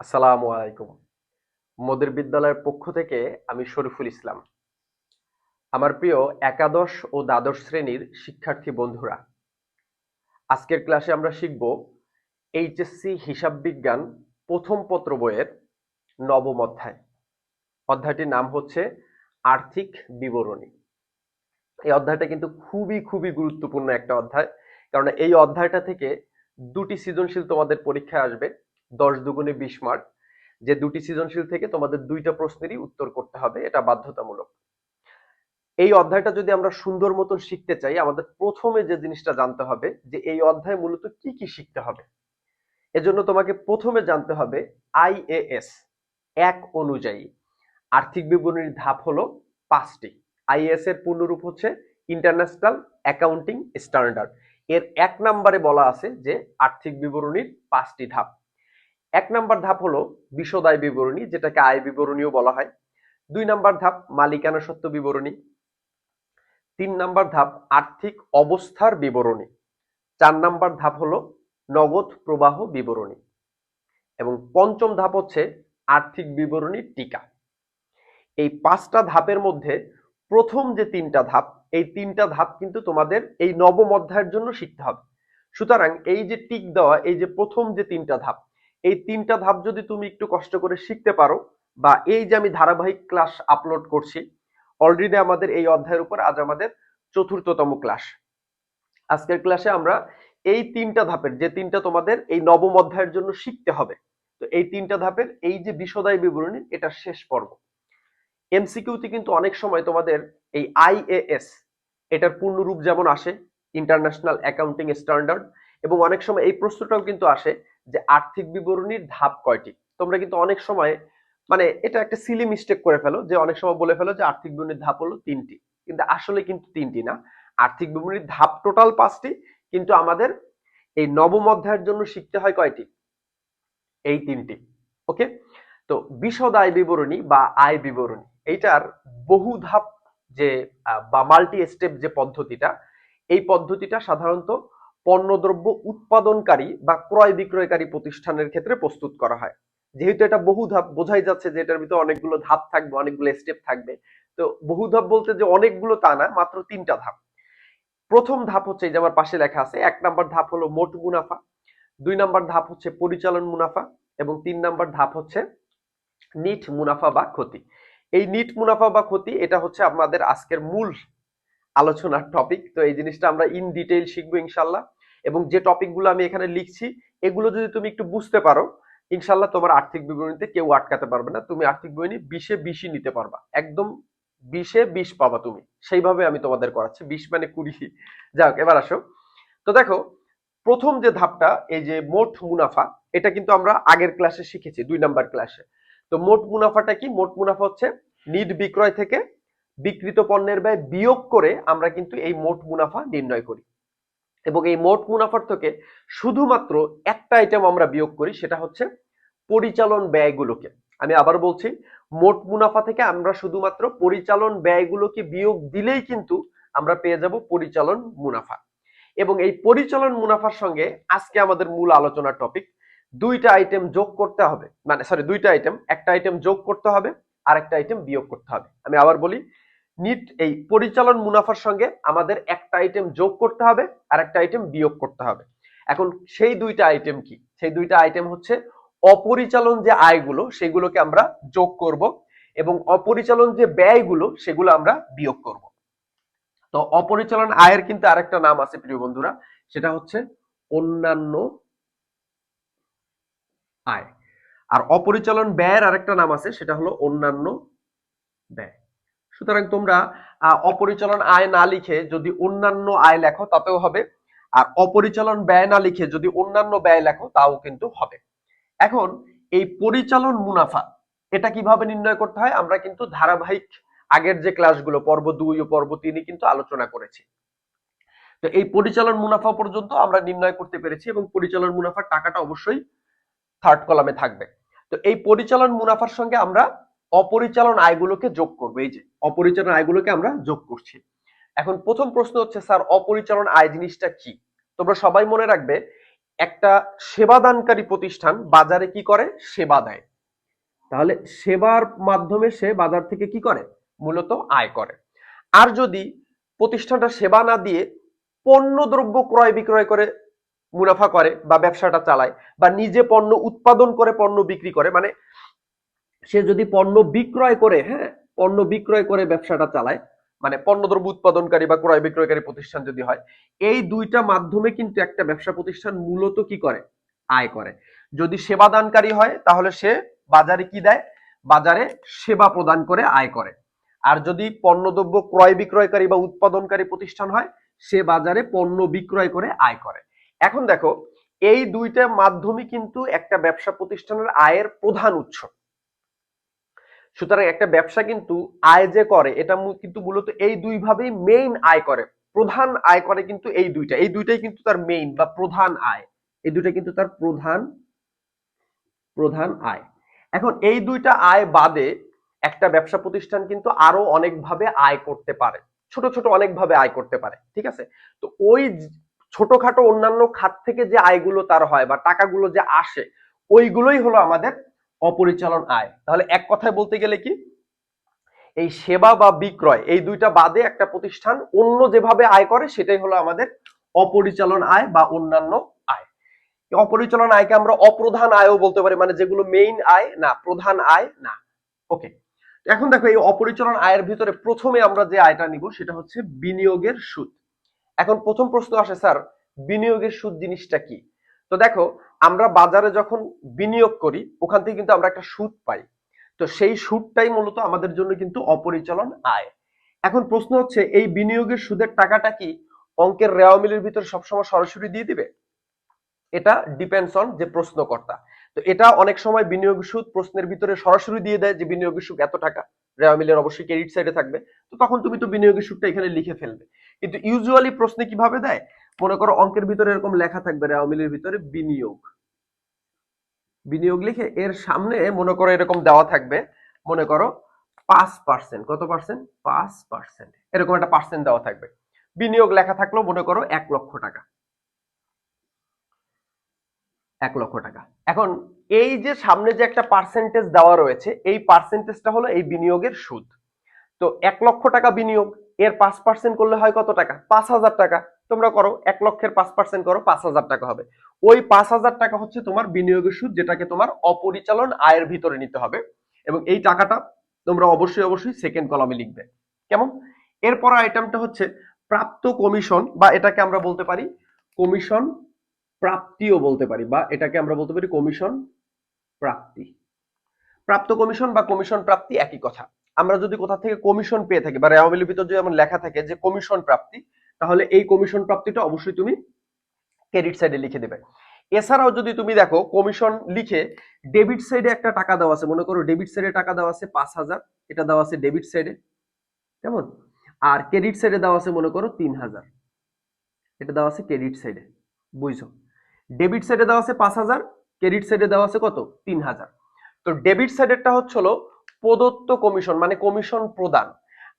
আসসালামু আলাইকুম। মোদের বিদ্যালয়ের পক্ষ থেকে আমি শরীফুল ইসলাম। আমার প্রিয় একাদশ ও দ্বাদশ শ্রেণির শিক্ষার্থী বন্ধুরা, আজকের ক্লাসে আমরা শিখব এইচএসসি হিসাব বিজ্ঞান প্রথম পত্র বইয়ের নবম অধ্যায়। অধ্যায়টির নাম হচ্ছে আর্থিক বিবরণী। এই অধ্যায়টা কিন্তু খুবই খুবই গুরুত্বপূর্ণ একটা অধ্যায় কারণ এই অধ্যায়টা থেকে দুটি সৃজনশীল তোমাদের পরীক্ষায় আসবে। দশ দুগুণে বিশ মার্ক যে দুটি সৃজনশীল থেকে তোমাদের দুইটা প্রশ্নেরই উত্তর করতে হবে, এটা বাধ্যতামূলক। এই অধ্যায়টা যদি আমরা সুন্দর মতন শিখতে চাই, আমাদের প্রথমে যে জিনিসটা জানতে হবে, যে এই অধ্যায় মূলত কি কি শিখতে হবে। এজন্য তোমাকে প্রথমে জানতে হবে আইএএস এক অনুযায়ী। আর্থিক বিবরণীর ধাপ হলো পাঁচটি। আইএএস এর পূর্ণরূপ হচ্ছে ইন্টারন্যাশনাল অ্যাকাউন্টিং স্ট্যান্ডার্ড। এর এক নম্বরে বলা আছে যে আর্থিক বিবরণীর পাঁচটি ধাপ। এক নাম্বার ধাপ হলো বিশদায় বিবরণী, যেটাকে আয় বিবরণীও বলা হয়। দুই নাম্বার ধাপ মালিকানা সত্ত্ব বিবরণী। তিন নাম্বার ধাপ আর্থিক অবস্থার বিবরণী। চার নাম্বার ধাপ হলো নগদ প্রবাহ বিবরণী। এবং পঞ্চম ধাপ হচ্ছে আর্থিক বিবরণী টিকা। এই পাঁচটা ধাপের মধ্যে প্রথম যে তিনটা ধাপ, এই তিনটা ধাপ কিন্তু তোমাদের এই নবম অধ্যায়ের জন্য শিখতে হবে। সুতরাং এই যে টিক দেওয়া, এই যে প্রথম যে তিনটা ধাপ এই তিনটা ধাপ যদি তুমি একটু কষ্ট করে শিখতে পারো বা এই যে আমি ধারাবাহিক ক্লাস আপলোড করছি অলরেডি আমাদের এই অধ্যায়ের উপর আজ আমাদের চতুর্থতম ক্লাস আজকের ক্লাসে আমরা এই তিনটা ধাপের, যে তিনটা তোমাদের এই নবম অধ্যায়ের জন্য শিখতে হবে, তো এই তিনটা ধাপের এই যে বিশদায় বিবরণী এটা শেষ পর্ব। এমসিকিউতে কিন্তু অনেক সময় তোমাদের এই আইএএস এটার পূর্ণরূপ যেমন আসে ইন্টারন্যাশনাল অ্যাকাউন্টিং স্ট্যান্ডার্ড এবং অনেক সময় এই প্রশ্নটাও কিন্তু আসে যে আর্থিক বিবরণীর ধাপ কয়টি? তোমরা কিন্তু অনেক সময় মানে এটা একটা সিলি মিস্টেক করে ফেলো, যে অনেক সময় বলে ফেলো যে আর্থিক বিবরণীর ধাপ হলো তিনটি। কিন্তু আসলে কিন্তু তিনটি না। আর্থিক বিবরণীর ধাপ টোটাল পাঁচটি, কিন্তু আমাদের এই নবম অধ্যায়ের জন্য শিখতে হয় কয়টি? এই তিনটি। ওকে? তো বিশদ আয় বিবরণী বা আয় বিবরণী, এইটার বহু ধাপ যে বা মাল্টি স্টেপ যে পদ্ধতিটা, এই পদ্ধতিটা সাধারণত পণ্যদ্রব্য উৎপাদনকারী বা ক্রয় বিক্রয়কারী প্রতিষ্ঠানের ক্ষেত্রে প্রস্তুত করা হয়। যেহেতু এটা বহু ধাপ বোঝাই যাচ্ছে যে এটার ভিতরে অনেকগুলো ধাপ থাকবে, অনেকগুলো স্টেপ থাকবে। তো বহু ধাপ বলতে যে অনেকগুলো তা না, মাত্র তিনটা ধাপ। প্রথম ধাপ হচ্ছে এই যে আমার পাশে লেখা আছে, এক নাম্বার ধাপ হলো মোট মুনাফা, দুই নাম্বার ধাপ হচ্ছে পরিচালন মুনাফা, এবং তিন নাম্বার ধাপ হচ্ছে নিট মুনাফা বা ক্ষতি। এই নিট মুনাফা বা ক্ষতি, এটা হচ্ছে আমাদের আজকের মূল আলোচনার টপিক তো এই জিনিসটা আমরা ইন ডিটেইল শিখব ইনশাল্লাহ। এবং যে টপিকগুলো আমি এখানে লিখছি, এগুলো যদি তুমি একটু বুঝতে পারো, ইনশাল্লাহ তোমার আর্থিক বিবরণীতে কেউ আটকাতে পারবে না। তুমি আর্থিক বিবরণী বিশে বিশই নিতে পারবা। একদম বিশে বিশ পাবা তুমি। সেইভাবে আমি তোমাদের করাচ্ছি। বিশ মানে কুড়ি। যাক, এবার আসো। তো দেখো, প্রথম যে ধাপটা, এই যে মোট মুনাফা, এটা কিন্তু আমরা আগের ক্লাসে শিখেছি, দুই নাম্বার ক্লাসে তো মোট মুনাফাটা কি? মোট মুনাফা হচ্ছে নিট বিক্রয় থেকে বিকৃত পণ্যের ব্যয় বিয়োগ করে আমরা কিন্তু এই মোট মুনাফা নির্ণয় করি। এবং এই মোট মুনাফার থেকে শুধুমাত্র একটা আইটেম আমরা বিয়োগ করি, সেটা হচ্ছে পরিচালন ব্যয়গুলোকে। আমি আবার বলছি, মোট মুনাফা থেকে আমরা শুধুমাত্র পরিচালন ব্যয়গুলোকে বিয়োগ দিলেই কিন্তু আমরা পেয়ে যাব পরিচালন মুনাফা। এবং এই পরিচালন মুনাফার সঙ্গে আজকে আমাদের মূল আলোচনার টপিক দুইটা আইটেম যোগ করতে হবে। মানে সরি দুইটা আইটেম একটা আইটেম যোগ করতে হবে আর একটা আইটেম বিয়োগ করতে হবে। আমি আবার বলি নিট এই পরিচালন মুনাফার সঙ্গে আমাদের একটা আইটেম যোগ করতে হবে আর একটা আইটেম বিয়োগ করতে হবে। এখন সেই দুইটা আইটেম কি? সেই দুইটা আইটেম হচ্ছে অপরিচালন যে আয়গুলো, সেগুলোকে আমরা যোগ করব এবং অপরিচালন যে ব্যয়গুলো, সেগুলো আমরা বিয়োগ করব। তো অপরিচালন আয়ের কিন্তু আরেকটা নাম আছে, প্রিয় বন্ধুরা, সেটা হচ্ছে অন্যান্য আয়। আর অপরিচালন ব্যয়ের আরেকটা নাম আছে, সেটা হলো অন্যান্য ব্যয়। সুতরাং তোমরা অপরিচালন আয় না লিখে যদি অন্যান্য আয় লেখো, তাতেও হবে। আর অপরিচালন ব্যয় না লিখে যদি অন্যান্য ব্যয় লেখো, তাও কিন্তু হবে। এখন, এই পরিচালন মুনাফা, এটা কীভাবে নির্ণয় করতে হয়? আমরা কিন্তু ধারাবাহিক আগের যে ক্লাসগুলো, পর্ব দুই ও পর্ব তিনে কিন্তু আলোচনা করেছি। তো এই পরিচালন মুনাফা পর্যন্ত আমরা নির্ণয় করতে পেরেছি এবং পরিচালন মুনাফার টাকাটা অবশ্যই থার্ড কলামে থাকবে। তো এই পরিচালন মুনাফার সঙ্গে আমরা অপরিচালন আয়গুলোকে যোগ করব। এই যে, অপরিচালন আয়গুলোকে আমরা যোগ করছি। এখন প্রথম প্রশ্ন হচ্ছে, স্যার, অপরিচালন আয় জিনিসটা কি? তোমরা সবাই মনে রাখবে, একটা সেবাদানকারী প্রতিষ্ঠান বাজারে কি করে? সেবা দেয়। তাহলে সেবার মাধ্যমে সে বাজার থেকে কি করে? মূলত আয় করে। আর যদি প্রতিষ্ঠানটা সেবা না দিয়ে পণ্য দ্রব্য ক্রয় বিক্রয় করে, মুনাফা করে বা ব্যবসাটা চালায় বা নিজে পণ্য উৎপাদন করে, পণ্য বিক্রি করে মানে সে যদি পণ্য বিক্রয় করে হ্যাঁ পণ্য বিক্রয় করে ব্যবসাটা চালায় মানে পণ্যদ্রব্য উৎপাদনকারী বা ক্রয় বিক্রয়কারী প্রতিষ্ঠান যদি হয়, এই দুইটা মাধ্যমে কিন্তু একটা ব্যবসা প্রতিষ্ঠান মূলত কি করে? আয় করে। যদি সেবাদানকারী হয়, তাহলে সে বাজারে কি দেয়? বাজারে সেবা প্রদান করে আয় করে। আর যদি পণ্যদ্রব্য ক্রয় বিক্রয়কারী বা উৎপাদনকারী প্রতিষ্ঠান হয়, সে বাজারে পণ্য বিক্রয় করে আয় করে। এখন দেখো, এই দুইটা মাধ্যমে কিন্তু একটা ব্যবসা প্রতিষ্ঠানের আয়ের প্রধান উৎস। সুতরাং একটা ব্যবসা কিন্তু আয় যে করে, এটা কিন্তু মূলত এই দুই ভাবেই মেইন আয় করে। প্রধান আয় করে কিন্তু এই দুইটা। এই দুইটাই কিন্তু তার মেইন বা প্রধান আয়। এই দুইটা কিন্তু তার প্রধান প্রধান আয়। এখন এই দুইটা আয় বাদে একটা ব্যবসা প্রতিষ্ঠান কিন্তু আরও অনেকভাবে আয় করতে পারে। ছোট ছোট অনেকভাবে আয় করতে পারে, ঠিক আছে? তো ওই ছোটখাটো অন্যান্য খাত থেকে যে আয়গুলো তার হয় বা টাকাগুলো যে আসে, ওইগুলোই হলো আমাদের অপরিচালন আয়। তাহলে এক কথায় বলতে গেলে কি? এই সেবা বা বিক্রয়, এই দুইটা বাদে একটা প্রতিষ্ঠান অন্য যেভাবে আয় করে, সেটাই হলো আমাদের অপরিচালন আয় বা অন্যান্য আয়। অপরিচালন আয়কে আমরা অপ্রধান আয়ও বলতে পারি মানে যেগুলো মেইন আয় না, প্রধান আয় না। ওকে এখন দেখো, এই অপরিচালন আয়ের ভিতরে প্রথমে আমরা যে আয়টা নিব, সেটা হচ্ছে বিনিয়োগের সুদ। এখন প্রথম প্রশ্ন আসে, স্যার, বিনিয়োগের সুদ জিনিসটা কি? তো দেখো, আমরা বাজারে যখন বিনিয়োগ করি, ওখান থেকে কিন্তু আমরা একটা সুদ পাই। তো সেই সুদটাই মূলত আমাদের জন্য কিন্তু অপরিচালন আয়। এখন প্রশ্ন হচ্ছে, এই বিনিয়োগের সুদের টাকাটা কি অঙ্কের রেওয়া মিলের ভিতরে সবসময় সরাসরি দিয়ে দিবে? এটা ডিপেন্ডস অন যে প্রশ্নকর্তা। তো এটা অনেক সময় বিনিয়োগ সুদ প্রশ্নের ভিতরে সরাসরি দিয়ে দেয় যে বিনিয়োগের সুদ এত টাকা। রেওয়া মিলের অবশ্যই ক্রেডিট সাইডে থাকবে। তো তখন তুমি তো বিনিয়োগের সুদটা এখানে লিখে ফেলবে। কিন্তু ইউজুয়ালি প্রশ্নে কীভাবে দেয়? মনে করো অঙ্কের ভিতরে এরকম লেখা থাকবে রেওয়া মিলের ভিতরে বিনিয়োগ। বিনিয়োগ লিখে এর সামনে মনে করো এরকম দেওয়া থাকবে, মনে করো পাঁচ পার্সেন্ট কত পার্সেন্ট পাঁচ পার্সেন্ট এরকম একটা পার্সেন্ট দেওয়া থাকবে। বিনিয়োগ লেখা থাকল মনে করো এক লক্ষ টাকা। এক লক্ষ টাকা। এখন এই যে সামনে যে একটা পার্সেন্টেজ দেওয়া রয়েছে, এই পার্সেন্টেজটা হলো এই বিনিয়োগের সুদ। তো এক লক্ষ টাকা বিনিয়োগ, এর পাঁচ পার্সেন্ট করলে হয় কত টাকা? পাঁচ হাজার টাকা। তোমরা করো, এক লক্ষের পাঁচ পার্সেন্ট করো, পাঁচ হাজার টাকা হবে। ওই পাঁচ হাজার টাকা হচ্ছে তোমার বিনিয়োগের সুদ, যেটাকে তোমার অপরিচালন আয়ের ভিতরে নিতে হবে। এবং এই টাকাটা তোমরা অবশ্যই অবশ্যই সেকেন্ড কলামে লিখবে। কেমন? এরপর আইটেমটা হচ্ছে প্রাপ্ত কমিশন বা এটাকে আমরা বলতে পারি কমিশন প্রাপ্তিও বলতে পারি, বা এটাকে আমরা বলতে পারি কমিশন প্রাপ্তি। প্রাপ্ত কমিশন বা কমিশন প্রাপ্তি একই কথা। আমরা যদি কোথা থেকে কমিশন পেয়ে থাকি, বা রেওয়া মিলের ভিতর যদি এমন লেখা থাকে যে কমিশন প্রাপ্তি তাহলে এই কমিশন প্রাপ্তিটা অবশ্যই তুমি ক্রেডিট সাইডে লিখে দেবে। এছাড়াও যদি তুমি দেখো কমিশন লিখে ডেবিট সাইডে একটা টাকা দেওয়া আছে, মনে করো ডেবিট সাইডে টাকা দেওয়া আছে পাঁচ হাজার, এটা দেওয়া আছে ডেবিট সাইডে কেমন? আর ক্রেডিট সাইডে দেওয়া আছে মনে করো তিন হাজার, এটা দেওয়া আছে ক্রেডিট সাইডে বুঝছ? ডেবিট সাইডে দেওয়া আছে পাঁচ হাজার ক্রেডিট সাইডে দেওয়া আছে কত? তিন হাজার। তো ডেবিট সাইডেরটা হচ্ছে হলো প্রদত্ত কমিশন মানে কমিশন প্রদান।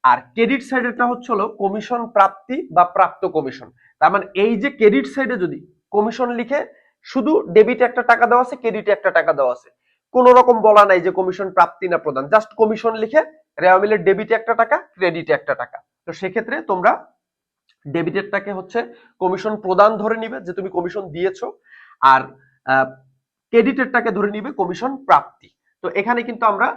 আর ক্রেডিট সাইডেরটা হচ্ছে হলো কমিশন প্রাপ্তি বা প্রাপ্ত কমিশন তার মানে এই যে ক্রেডিট সাইডে যদি কমিশন লিখে শুধু ডেবিটে একটা টাকা দেওয়া আছে ক্রেডিটে একটা টাকা দেওয়া আছে। কোন রকম বলা নাই যে কমিশন প্রাপ্তি না প্রদান জাস্ট কমিশন লিখে রেওয়া মিলের ডেবিটে একটা টাকা ক্রেডিটে একটা টাকা। তো সেক্ষেত্রে তোমরা ডেবিটেরটাকে হচ্ছে কমিশন প্রদান ধরে নিবে, যে তুমি কমিশন দিয়েছ, আর ক্রেডিটেরটাকে ধরে নিবে কমিশন প্রাপ্তি। তো এখানে কিন্তু আমরা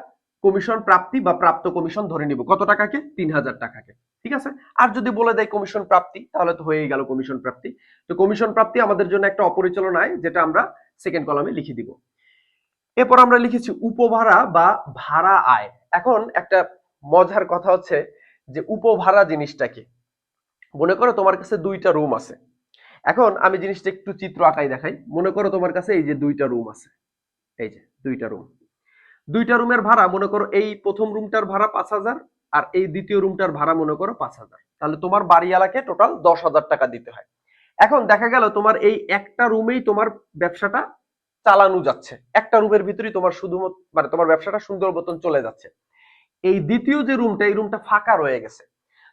কমিশন প্রাপ্তি বা প্রাপ্ত কমিশন ধরে নিব। কত টাকাকে? তিন হাজার টাকাকে। ঠিক আছে? আর যদি বলে দেয় কমিশন প্রাপ্তি, তাহলে তো হয়েই গেল কমিশন প্রাপ্তি। তো কমিশন প্রাপ্তি আমাদের জন্য একটা অপরিচালনায়, যেটা আমরা সেকেন্ড কলামে লিখে দিব। এরপর আমরা লিখেছি উপভাড়া বা ভাড়া আয়। এখন একটা মজার কথা হচ্ছে যে উপভাড়া জিনিসটাকে মনে করো তোমার কাছে দুইটা রুম আছে। এখন আমি জিনিসটা একটু চিত্র আঁকাই দেখাই। মনে করো তোমার কাছে এই যে দুইটা রুম আছে। এই যে দুইটা রুম দুইটা রুমের ভাড়া, মনে করো এই প্রথম রুমটার ভাড়া পাঁচ হাজার আর এই দ্বিতীয় রুমটার ভাড়া মনে করো পাঁচ হাজার। তাহলে তোমার বাড়িওয়ালাকে টোটাল দশ হাজার টাকা দিতে হয়। এখন দেখা গেল তোমার এই একটা রুমেই তোমার ব্যবসাটা চালানো যাচ্ছে। একটা রুমের ভিতরেই তোমার শুধুমাত্র মানে তোমার ব্যবসাটা সুন্দর মতন চলে যাচ্ছে। এই দ্বিতীয় যে রুমটা, এই রুমটা ফাঁকা রয়ে গেছে।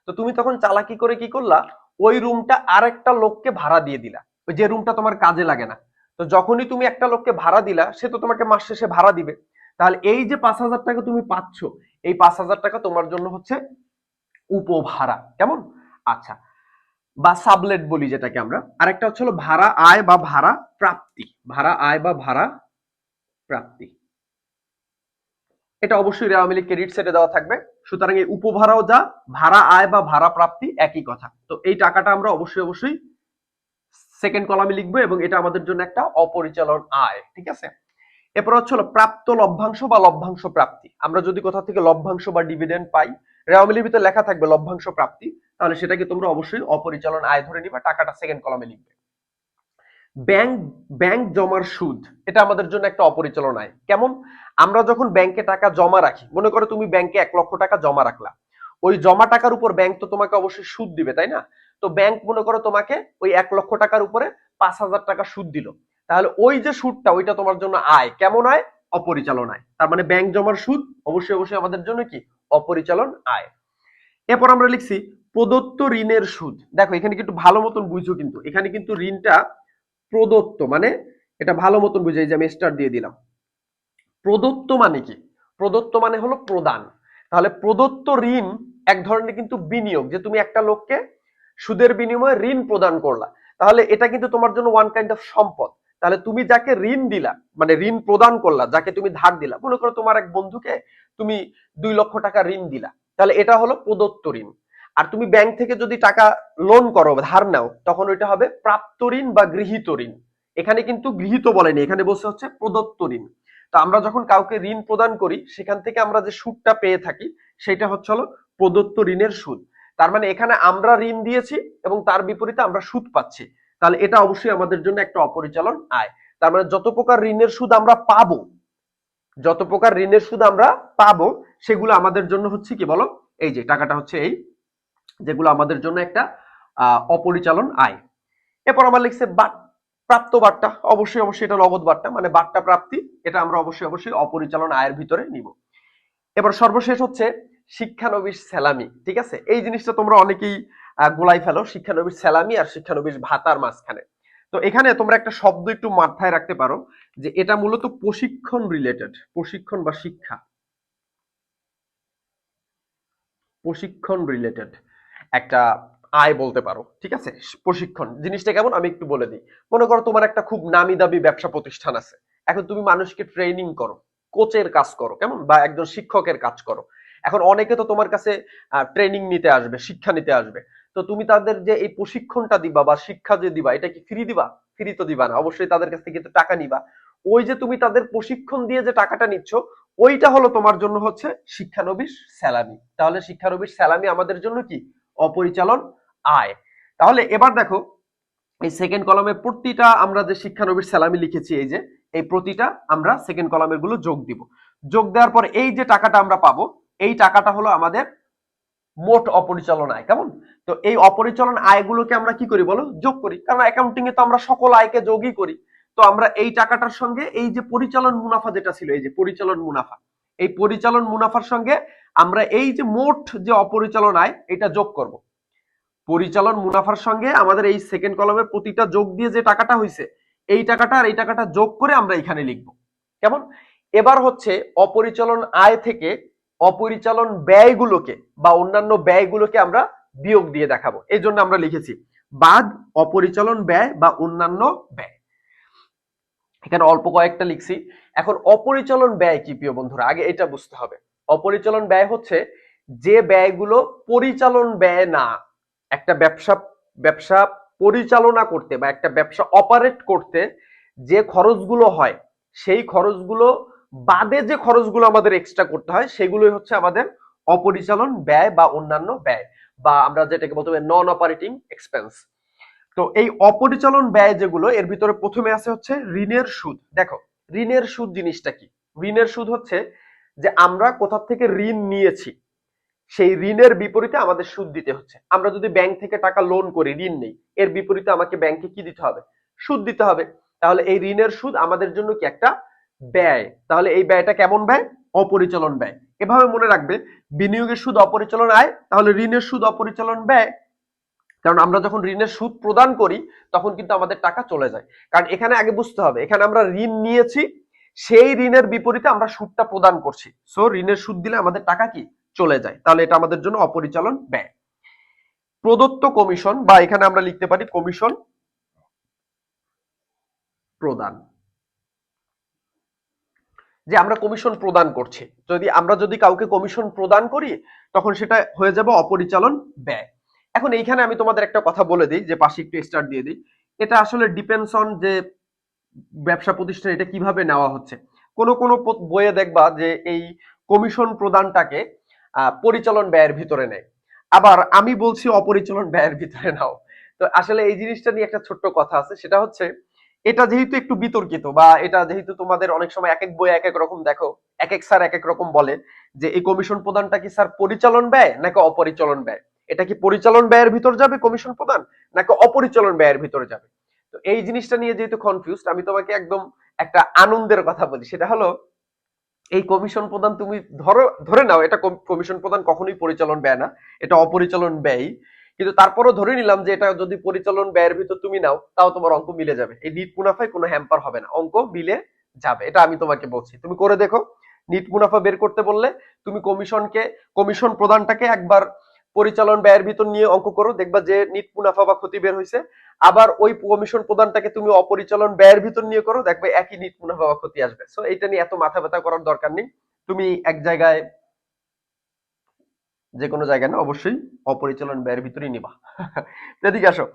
তো তুমি তখন চালাকি করে কি করলা? ওই রুমটা আরেকটা লোককে ভাড়া দিয়ে দিলা। ওই যে রুমটা তোমার কাজে লাগে না। তো যখনই তুমি একটা লোককে ভাড়া দিলা, সে তো তোমাকে মাস শেষে ভাড়া দিবে। তাহলে এই যে পাঁচ হাজার টাকা তুমি পাচ্ছ, এই পাঁচ হাজার টাকা তোমার জন্য হচ্ছে উপভাড়া। কেমন? আচ্ছা বা সাবলেট বলি যেটাকে আমরা। আরেকটা হচ্ছে হলো ভাড়া, আয় বা ভাড়া প্রাপ্তি। ভাড়া, আয় বা ভাড়া প্রাপ্তি। এটা অবশ্যই রেওয়া মিলি ক্রেডিট সেটে দেওয়া থাকবে। সুতরাং এই উপভাড়াও যা, ভাড়া, আয় বা ভাড়া প্রাপ্তি একই কথা। তো এই টাকাটা আমরা অবশ্যই অবশ্যই সেকেন্ড কলামে লিখব এবং এটা আমাদের জন্য একটা অপরিচালন আয়, ঠিক আছে? এরপর হচ্ছে হলো প্রাপ্ত লভ্যাংশ বা লভ্যাংশ প্রাপ্তি। আমরা যদি কোথা থেকে লভ্যাংশ বা ডিভিডেন্ড পাই রেওয়ামিলির ভিতরে লেখা থাকবে লভ্যাংশ প্রাপ্তি, তাহলে সেটাকে তোমরা অবশ্যই অপরিচালন আয় ধরে নিবা, টাকাটা সেকেন্ড কলামে লিখবে। ব্যাংক ব্যাংক জমার সুদ, এটা আমাদের জন্য একটা অপরিচালন আয়। কেমন? আমরা যখন ব্যাংকে টাকা জমা রাখি, মনে করো তুমি ব্যাংকে এক লক্ষ টাকা জমা রাখলা। ওই জমা টাকার উপর ব্যাংক তো তোমাকে অবশ্যই সুদ দিবে, তাই না? তো ব্যাংক মনে করো তোমাকে ওই এক লক্ষ টাকার উপরে পাঁচ হাজার টাকা সুদ দিল। তাহলে ওই যে সুদটা, ওইটা তোমার জন্য আয়। কেমন আয়? অপরিচালন আয়। তার মানে ব্যাংক জমার সুদ অবশ্যই অবশ্যই আমাদের জন্য কি? অপরিচালন আয়। এরপর আমরা লিখছি প্রদত্ত ঋণের সুদ। দেখো, এখানে কিন্তু ভালো মতন বুঝছ কিন্তু। এখানে কিন্তু ঋণটা প্রদত্ত মানে এটা ভালো মতন বুঝে। যে আমি স্টার দিয়ে দিলাম। প্রদত্ত মানে কি? প্রদত্ত মানে হলো প্রদান। তাহলে প্রদত্ত ঋণ এক ধরনের কিন্তু বিনিয়োগ, যে তুমি একটা লোককে সুদের বিনিময়ে ঋণ প্রদান করলা। তাহলে এটা কিন্তু তোমার জন্য ওয়ান কাইন্ড অফ সম্পদ। তাহলে তুমি যাকে ঋণ দিলা মানে ঋণ প্রদান করলা, যাকে তুমি ধার দিলা, মনে করো তোমার এক বন্ধুকে তুমি দুই লক্ষ টাকা ঋণ দিলা, তাহলে এটা হলো প্রদত্ত ঋণ। আর তুমি ব্যাংক থেকে যদি টাকা লোন করো, ধার নাও, তখন ওইটা হবে প্রাপ্ত ঋণ বা গৃহীত ঋণ। এখানে কিন্তু গৃহীত বলেনি, এখানে বসে হচ্ছে প্রদত্ত ঋণ। তো আমরা যখন কাউকে ঋণ প্রদান করি, সেখান থেকে আমরা যে সুদটা পেয়ে থাকি, সেটা হচ্ছে হলো প্রদত্ত ঋণের সুদ। তার মানে এখানে আমরা ঋণ দিয়েছি এবং তার বিপরীতে আমরা সুদ পাচ্ছি। তাহলে এটা অবশ্যই আমাদের জন্য একটা অপরিচালন আয়। তার মানে যত প্রকার ঋণের সুদ আমরা পাবো, যত প্রকার ঋণের সুদ আমরা পাবো, সেগুলো আমাদের জন্য হচ্ছে কি বলো? এই যে টাকাটা হচ্ছে এই, যেগুলো আমাদের জন্য একটা অপরিচালন আয়। এরপর আমার লিখছে বাট, প্রাপ্ত বার্তা অবশ্যই অবশ্যই এটা নগদ বার্তা মানে বার্তা প্রাপ্তি, এটা আমরা অবশ্যই অবশ্যই অপরিচালন আয়ের ভিতরে নিব। এবার সর্বশেষ হচ্ছে শিক্ষানবিশ স্যালামি, ঠিক আছে? এই জিনিসটা তোমরা অনেকেই গোলাই ফেলো শিক্ষানবিশ স্যালামি আর শিক্ষানবিশ ভাতার মাঝখানে। তো এখানে তোমরা একটা শব্দ একটু মাথায় রাখতে পারো যে এটা মূলত প্রশিক্ষণ রিলেটেড প্রশিক্ষণ বা শিক্ষা। প্রশিক্ষণ রিলেটেড একটা আয় বলতে পারো, ঠিক আছে? প্রশিক্ষণ, জিনিসটা কেমন? আমি একটু বলে দিই। মনে করো তোমার একটা খুব নামি দাবি ব্যবসা প্রতিষ্ঠান আছে। এখন তুমি মানুষকে ট্রেনিং করো কোচের কাজ করো, কেমন? বা একজন শিক্ষকের কাজ করো। এখন অনেকে তো তোমার কাছে ট্রেনিং নিতে আসবে, শিক্ষা নিতে আসবে। তো তুমি তাদের যে এই প্রশিক্ষণটা দিবা বা শিক্ষা যে দিবা, এটা কি ফ্রি দিবা? ফ্রি তো দিবা না, অবশ্যই তাদের কাছ থেকে টাকা নিবা। ওই যে তুমি তাদের প্রশিক্ষণ দিয়ে যে টাকাটা নিচ্ছ, ওইটা হলো তোমার জন্য হচ্ছে শিক্ষানবিশ স্যালামি। তাহলে শিক্ষানবিশ স্যালামি আমাদের জন্য কি? অপরিচালন আয়। তাহলে এবার দেখো, এই সেকেন্ড কলামে প্রতিটা আমরা যে শিক্ষানবিশ স্যালামি লিখেছি, এই যে, এই প্রতিটা আমরা সেকেন্ড কলামেরগুলো যোগ দিব। যোগ দেওয়ার পর এই যে টাকাটা আমরা পাবো, এই টাকাটা হলো আমাদের মোট অপরিচালন আয়, কেমন? তো এই অপরিচালন আয়গুলোকে আমরা কি করি বলো? যোগ করি। কারণ অ্যাকাউন্টিং এ তো আমরা সকল আয়কে যোগই করি। তো আমরা এই টাকাটার সঙ্গে এই যে পরিচালন মুনাফা যেটা ছিল, এই যে পরিচালন মুনাফা, এই পরিচালন মুনাফার সঙ্গে আমরা এই যে মোট যে অপরিচালন আয়, এটা যোগ করব। পরিচালন মুনাফার সঙ্গে আমাদের এই সেকেন্ড কলমের প্রতিটা যোগ দিয়ে যে টাকাটা হয়েছে এই টাকাটা আর এই টাকাটা যোগ করে আমরা এখানে লিখব। কেমন? এবার হচ্ছে অপরিচালন আয় থেকে অপরিচালন ব্যয়গুলোকে বা অন্যান্য ব্যয়গুলোকে আমরা বিয়োগ দিয়ে দেখাবো। এই জন্য আমরা লিখেছি, বাদ, অপরিচালন ব্যয় বা অন্যান্য ব্যয়। এখানে অল্প কয়েকটা লিখছি। এখন অপরিচালন ব্যয় কি প্রিয় বন্ধুরা? আগে এটা বুঝতে হবে। অপরিচালন ব্যয় হচ্ছে যে ব্যয়গুলো পরিচালন ব্যয় না, একটা ব্যবসা ব্যবসা পরিচালনা করতে বা একটা ব্যবসা অপারেট করতে যে খরচগুলো হয়, সেই খরচগুলো বাদে যে খরচগুলো আমাদের এক্সট্রা করতে হয়, সেগুলোই হচ্ছে আমাদের অপরিচালন ব্যয় বা অন্যান্য ব্যয় বা আমরা যেটাকে বলতে পারি নন অপারেটিং এক্সপেন্স তো এই অপরিচালন ব্যয় যেগুলো, এর ভিতরে প্রথমে আছে হচ্ছে ঋণের সুদ। দেখো, ঋণের সুদ জিনিসটা কি? ঋণের সুদ হচ্ছে যে আমরা কোথা থেকে ঋণ নিয়েছি, সেই ঋণের বিপরীতে আমাদের সুদ দিতে হচ্ছে। আমরা যদি ব্যাংক থেকে টাকা লোন করি, ঋণ নেই, এর বিপরীতে আমাকে ব্যাংকে কি দিতে হবে? সুদ দিতে হবে। তাহলে এই ঋণের সুদ আমাদের জন্য কি একটা ব্যয়। তাহলে এই ব্যয়টা কেমন ব্যয়? অপরিচালন ব্যয়। এভাবে মনে রাখবে, বিনিয়োগের সুদ অপরিচালন আয়, তাহলে ঋণের সুদ অপরিচালন ব্যয়। কারণ আমরা যখন ঋণের সুদ প্রদান করি, তখন কিন্তু আমাদের টাকা চলে যায়। কারণ এখানে আগে বুঝতে হবে, এখানে আমরা ঋণ নিয়েছি, সেই ঋণের বিপরীতে আমরা সুদটা প্রদান করছি। সো, ঋণের সুদ দিলে আমাদের টাকা কি? চলে যায়। তাহলে এটা আমাদের জন্য অপরিচালন ব্যয়। প্রদত্ত কমিশন, বা এখানে আমরা লিখতে পারি কমিশন প্রদান। যে আমরা কমিশন প্রদান করছি। যদি আমরা যদি কাউকে কমিশন প্রদান করি, তখন সেটা হয়ে যাবে অপরিচালন ব্যয়। এখন এইখানে আমি তোমাদের একটা কথা বলে দিই, যে পাশে একটু স্টার্ট দিয়ে দিই। এটা আসলে ডিপেন্ডস অন যে ব্যবসা প্রতিষ্ঠান এটা কীভাবে নেওয়া হচ্ছে। কোনো কোনো বইয়ে দেখবা যে এই কমিশন প্রদানটাকে পরিচালন ব্যয়ের ভিতরে নেয়। আবার আমি বলছি অপরিচালন ব্যয়ের ভিতরে নাও। তো আসলে এই জিনিসটা নিয়ে একটা ছোট্ট কথা আছে, সেটা হচ্ছে এটা যেহেতু একটু বিতর্কিত বা এটা যেহেতু তোমাদের অনেক সময় এক এক বই এক এক রকম দেখো, এক এক স্যার এক এক রকম বলে, যে এই কমিশন প্রদানটা কি স্যার পরিচালন ব্যয় নাকি অপরিচালন ব্যয়? এটা কি পরিচালন ব্যয়ের ভিতর যাবে কমিশন প্রদান নাকি অপরিচালন ব্যয়ের ভিতরে যাবে? তো এই জিনিসটা নিয়ে যেহেতু কনফিউজ আমি তোমাকে একদম একটা আনন্দের কথা বলি, সেটা হলো, এই কমিশন প্রদান তুমি ধরো, ধরে নাও এটা কমিশন প্রদান কখনোই পরিচালন ব্যয় না, এটা অপরিচালন ব্যয় কিন্তু তারপরও ধরে নিলাম যে এটা যদি পরিচালন ব্যয়ের ভিতর তুমি নাও, তাও তোমার অঙ্ক মিলে যাবে। এই নিট মুনাফায় কোনো হ্যাম্পার হবে না। অঙ্ক মিলে যাবে। এটা আমি তোমাকে বলছি। তুমি করে দেখো, নিট মুনাফা বের করতে বললে তুমি কমিশনকে, কমিশন প্রদানটাকে একবার পরিচালন ব্যয়ের ভিতর নিয়ে অঙ্ক করো, দেখবা যে নিট মুনাফা বা ক্ষতি বের হয়েছে আবার ওই কমিশন প্রদানটাকে তুমি অপরিচালন ব্যয়ের ভিতর নিয়ে করো, দেখবে একই নিট মুনাফা বা ক্ষতি আসবে। সো এটা নিয়ে এত মাথা ব্যথা করার দরকার নেই। তুমি এক জায়গায় যে কোনো জায়গায় না, অবশ্যই অপরিচালন ব্যয়ের ভিতরেই নিবা। এদিকে আসো।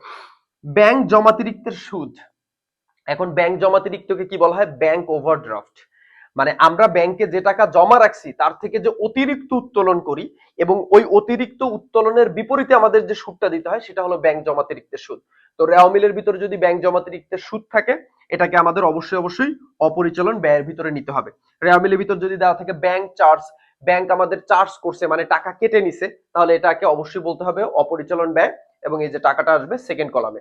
ব্যাংক জমাতিরিক্তের সুদ। এখন ব্যাংক জমাতিরিক্তকে কি বলা হয়? Bank overdraft. মানে আমরা ব্যাংকে যে টাকা জমা রাখছি, তার থেকে যে অতিরিক্ত উত্তোলন করি এবং ওই অতিরিক্ত উত্তোলনের বিপরীতে আমাদের যে সুদটা দিতে হয়, সেটা হলো ব্যাংক জমাতিরিক্তের সুদ। তো রেওয়া মিলের ভিতরে যদি ব্যাংক জমাতিরিক্তের সুদ থাকে, এটাকে আমাদের অবশ্যই অবশ্যই অপরিচালন ব্যয়ের ভিতরে নিতে হবে। রেওয়া মিলের ভিতর যদি দেওয়া থাকে ব্যাংক চার্জ ব্যাংক আমাদের চার্জ করছে মানে টাকা কেটে নিছে, তাহলে এটাকে অবশ্যই বলতে হবে অপরিচালন ব্যয় এবং এই যে টাকাটা আসবে সেকেন্ড কলামে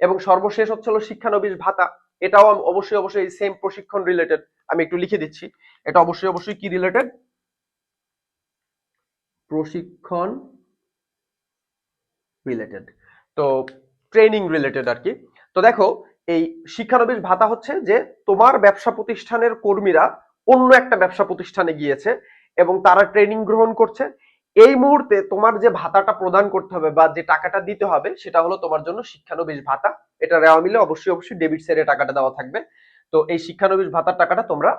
এবং সর্বশেষ হচ্ছে হলো শিক্ষানবিশ ভাতা, এটাও অবশ্যই অবশ্যই সেম প্রশিক্ষণ রিলেটেড আমি একটু লিখে দিচ্ছি। এটা অবশ্যই অবশ্যই কি রিলেটেড প্রশিক্ষণ রিলেটেড তো ট্রেনিং রিলেটেড আর কি। তো দেখো, এই শিক্ষানবিশ ভাতা হচ্ছে যে তোমার ব্যবসা প্রতিষ্ঠানের কর্মীরা অন্য একটা ব্যবসা প্রতিষ্ঠানে গিয়েছে এবং তারা ট্রেনিং গ্রহণ করছে। এই মুহূর্তে তোমার যে ভাতাটা প্রদান করতে হবে বা যে টাকাটা দিতে হবে, সেটা হলো তোমার জন্য শিক্ষানবিশ ভাতা। এটা রেওয়া মিলে অবশ্যই অবশ্যই ডেবিট সাইডে টাকাটা দেওয়া থাকবে। তো এই শিক্ষানবিশ ভাতার টাকাটা তোমরা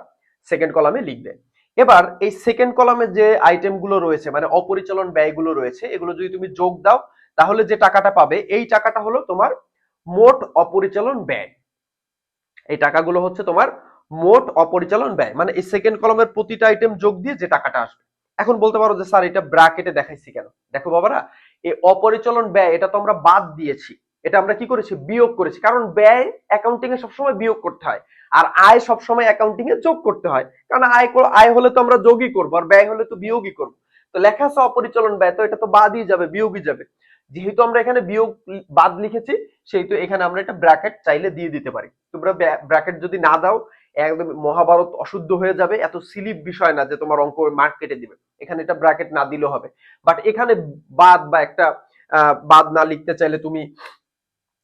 সেকেন্ড কলামে লিখবে। এবার এই সেকেন্ড কলামে যে আইটেমগুলো রয়েছে মানে অপরিচালন ব্যয়গুলো রয়েছে, এগুলো যদি তুমি যোগ দাও, তাহলে যে টাকাটা পাবে, এই টাকাটা হলো তোমার মোট অপরিচালন ব্যয়। এই টাকাগুলো হচ্ছে তোমার মোট অপরিচালন ব্যয় মানে এই সেকেন্ড কলমের প্রতিটা আইটেম যোগ দিয়ে যে টাকাটা আসবে। এখন বলতে পারো যে, স্যার, এটা ব্র্যাকেটে দেখাইছি কেন? দেখো বাবারা, এই অপরিচালন ব্যয়, এটা তো আমরা বাদ দিয়েছি। এটা আমরা কি করেছি? বিয়োগ করেছি। কারণ ব্যয় অ্যাকাউন্টিং এ সবসময় বিয়োগ করতে হয়। আর আয় সবসময় অ্যাকাউন্টিং এ যোগ করতে হয়। কারণ আয় আয় হলে তো আমরা যোগই করব, আর ব্যয় হলে তো বিয়োগই করব। তো লেখা আছে অপরিচালন ব্যয়, তো এটা তো বাদই যাবে, বিয়োগই যাবে। যেহেতু আমরা এখানে বিয়োগ বাদ লিখেছি, সেহেতু এখানে আমরা একটা ব্র্যাকেট চাইলে দিয়ে দিতে পারি। তোমরা ব্র্যাকেট যদি না দাও একদম মহাভারত অশুদ্ধ হয়ে যাবে, এত সিলিপ বিষয় না যে তোমার অঙ্ক মার্ক কেটে দিবে। এখানে এটা ব্র্যাকেট না দিলেও হবে। বাট এখানে বাদ বা একটা বাদ না লিখতে চাইলে তুমি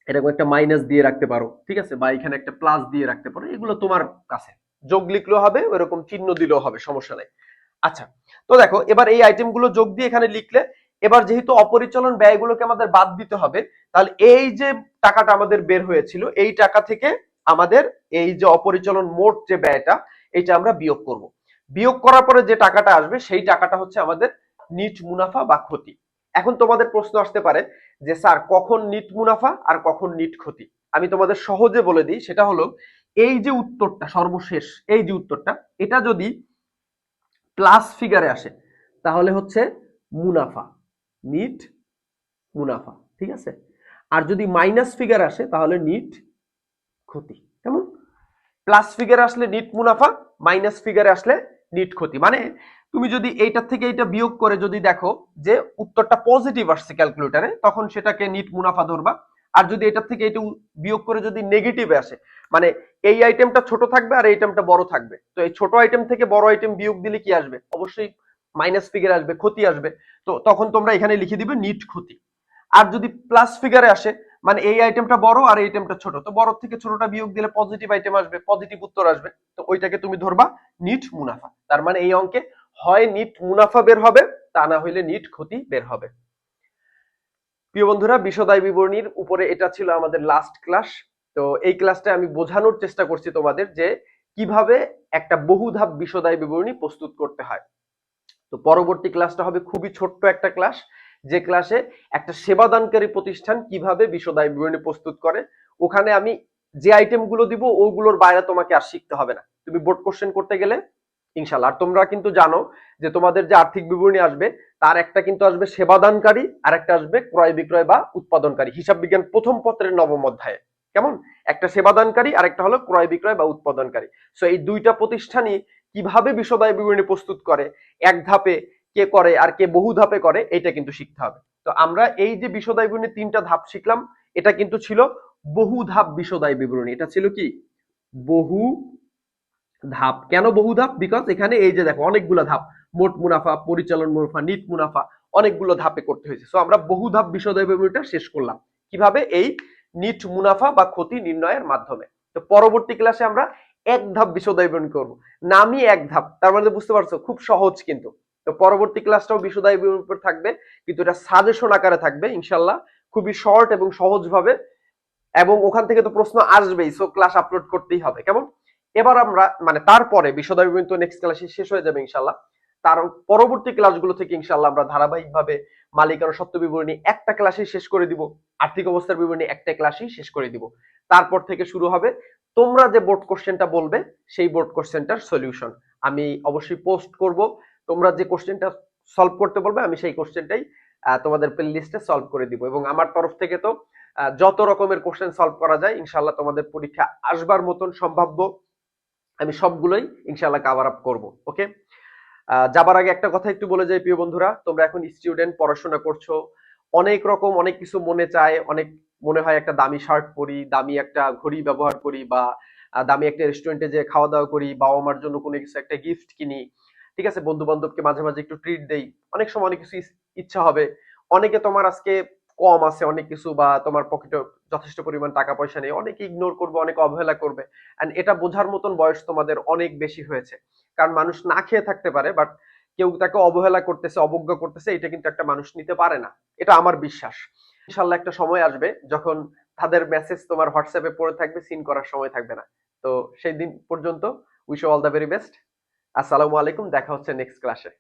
এরকম একটা মাইনাস দিয়ে রাখতে পারো, ঠিক আছে? বা এখানে একটা প্লাস দিয়ে রাখতে পারো, এগুলো তোমার কাছে। যোগ লিখলেও হবে ওরকম চিহ্ন দিলেও হবে, সমস্যা নাই। আচ্ছা তো দেখো, এবার এই আইটেমগুলো যোগ দিয়ে এখানে লিখলে, এবার যেহেতু অপরিচালন ব্যয়গুলোকে আমাদের বাদ দিতে হবে, তাহলে এই যে টাকাটা আমাদের বের হয়েছিল, এই টাকা থেকে আমাদের এই যে অপরিচালন মোট যে ব্যয়টা, এটা আমরা বিয়োগ করব। বিয়োগ করার পরে যে টাকাটা আসবে, সেই টাকাটা হচ্ছে আমাদের নিট মুনাফা বা ক্ষতি। এখন তোমাদের প্রশ্ন আসতে পারে যে, স্যার, কখন নিট মুনাফা আর কখন নিট ক্ষতি? আমি তোমাদের সহজে বলে দিই, সেটা হলো এই যে উত্তরটা, সর্বশেষ এই যে উত্তরটা, এটা যদি প্লাস ফিগারে আসে, তাহলে হচ্ছে মুনাফা, নিট মুনাফা, ঠিক আছে? আর যদি মাইনাস ফিগার আসে, তাহলে নিট ক্ষতি। কেমন? প্লাস ফিগার আসলে নিট মুনাফা মাইনাস ফিগারে আসলে নিট ক্ষতি। মানে তুমি যদি এইটার থেকে এইটা বিয়োগ করে যদি দেখো যে উত্তরটা পজিটিভ আসছে ক্যালকুলেটারে তখন সেটাকে নিট মুনাফা ধরবা। আর যদি এটার থেকে এটা বিয়োগ করে যদি নেগেটিভে আসে মানে এই আইটেমটা ছোট থাকবে আর আইটেমটা বড় থাকবে। তো এই ছোট আইটেম থেকে বড় আইটেম বিয়োগ দিলে কি আসবে? অবশ্যই মাইনাস ফিগার আসবে, ক্ষতি আসবে। তো তখন তোমরা এখানে লিখে দিবে নিট ক্ষতি। আর যদি প্লাস ফিগারে আসে মানে এই আইটেমটা বড় আর এই আইটেমটা ছোট। তো বড় থেকে ছোটটা বিয়োগ দিলে পজিটিভ আইটেম আসবে পজিটিভ উত্তর আসবে। তো ওইটাকে তুমি ধরবা নিট মুনাফা। তার মানে এই অঙ্কে হয় নিট মুনাফা বের হবে, তা না হইলে নিট ক্ষতি বের হবে। প্রিয় বন্ধুরা, বিশদায় বিবরণীর উপরে এটা ছিল আমাদের লাস্ট ক্লাস তো এই ক্লাসটা আমি বোঝানোর চেষ্টা করছি তোমাদের যে কীভাবে একটা বহুধাপ বিশদায় বিবরণী প্রস্তুত করতে হয়। তো পরবর্তী ক্লাসটা হবে খুবই ছোট্ট একটা ক্লাস যে ক্লাসে একটা সেবাদানকারী প্রতিষ্ঠান কীভাবে বিশদায় বিবরণী প্রস্তুত করে, ওখানে আমি যে আইটেমগুলো দিব, ওগুলোর বাইরে তোমাকে আর শিখতে হবে না। তুমি বোর্ড কোশ্চেন করতে গেলে ইনশাল্লাহ আর তোমরা কিন্তু জানো যে তোমাদের যে আর্থিক বিবরণী আসবে, তার একটা কিন্তু আসবে সেবাদানকারী, আর একটা আসবে ক্রয় বিক্রয় বা উৎপাদনকারী। হিসাব বিজ্ঞান প্রথম পত্রের নবম অধ্যায়ে। কেমন? একটা সেবাদানকারী আর একটা হলো ক্রয় বিক্রয় বা উৎপাদনকারী। সো এই দুইটা প্রতিষ্ঠানই কীভাবে বিশদায় বিবরণী প্রস্তুত করে, এক ধাপে কে করে আর কে বহু ধাপে করে এটা কিন্তু শিখতে হবে। তো আমরা এই যে বিশদায় বিবরণী তিনটা ধাপ শিখলাম, এটা কিন্তু ছিল বহু ধাপ বিশদায় বিবরণী এটা ছিল কি? বহু ধাপ। কেন বহু ধাপ? বিকজ এখানে এই যে দেখো, অনেকগুলো ধাপ। মোট মুনাফা, পরিচালন মুনাফা, নিট মুনাফা, অনেকগুলো ধাপে করতে হয়েছে। সো আমরা বহু ধাপ বিশদায় বিবরণীটা শেষ করলাম। কীভাবে? এই নিট মুনাফা বা ক্ষতি নির্ণয়ের মাধ্যমে। তো পরবর্তী ক্লাসে আমরা এক ধাপ বিশদায় বিবরণী করব। নামই এক ধাপ। তার মানে বুঝতে পারছ? খুব সহজ কিন্তু। তো পরবর্তী ক্লাসটাও বিশদায় উপর থাকবে, কিন্তু এটা সাজেশন আকারে থাকবে ইনশাল্লাহ খুবই শর্ট এবং সহজ ভাবে এবং ওখান থেকে তো প্রশ্ন আসবেই সো ক্লাস আপলোড করতেই হবে, কেমন? এবার আমরা মানে তারপরে বিশদায় বিবরণী তো নেক্সট ক্লাসে শেষ হয়ে যাবে ইনশাল্লাহ তার পরবর্তী ক্লাসগুলো থেকে ইনশাল্লাহ আমরা ধারাবাহিকভাবে মালিকানা সত্য বিবরণী একটা ক্লাসেই শেষ করে দিব, আর্থিক অবস্থার বিবরণী একটা ক্লাসেই শেষ করে দিব। তারপর থেকে শুরু হবে, তোমরা যে বোর্ড কোশ্চেনটা বলবে, সেই বোর্ড কোশ্চেনটার সলিউশন আমি অবশ্যই পোস্ট করব তোমরা যে কোশ্চেনটা সলভ করতে বলবে, আমি সেই কোশ্চেনটাই তোমাদের প্লে লিস্টে সলভ করে দিব। এবং আমার তরফ থেকে তো যত রকমের কোশ্চেন সলভ করা যায় ইনশাল্লাহ তোমাদের পরীক্ষা আসবার মতন সম্ভাব্য, আমি সবগুলোই ইনশাল্লাহ কাভার আপ করব ওকে যাবার আগে একটা কথা একটু বলে যাই, প্রিয় বন্ধুরা। তোমরা এখন স্টুডেন্ট পড়াশোনা করছ, অনেক রকম অনেক কিছু মনে চায়, অনেক মনে হয় একটা দামি শার্ট পরি, দামি একটা ঘড়ি ব্যবহার করি বা দামি একটা রেস্টুরেন্টে যে খাওয়া দাওয়া করি বাবা মার জন্য কোনো কিছু একটা গিফট কিনি ঠিক আছে বন্ধু বান্ধবকে মাঝে মাঝে একটু ট্রিট দেই। অনেক সময় অনেক কিছু ইচ্ছা হবে। অনেকে তোমার আজকে কম আছে অনেক কিছু বা তোমার পকেটে যথেষ্ট পরিমাণ টাকা পয়সা নেই। অনেকে ইগনোর করবে, অনেক অবহেলা করবে। এন্ড এটা বোঝার মতন বয়স তোমাদের অনেক বেশি হয়েছে। কারণ মানুষ না খেয়ে থাকতে পারে বাট কেউ তাকে অবহেলা করতেছে, অবজ্ঞা করতেছে, এটা কিন্তু একটা মানুষ নিতে পারে না। এটা আমার বিশ্বাস। ইনশাল্লাহ একটা সময় আসবে যখন তাদের মেসেজ তোমার হোয়াটসঅ্যাপে পড়ে থাকবে সিন করার সময় থাকবে না। তো সেই দিন পর্যন্ত wish all the very best আসসালামু আলাইকুম দেখা হচ্ছে নেক্সট ক্লাসে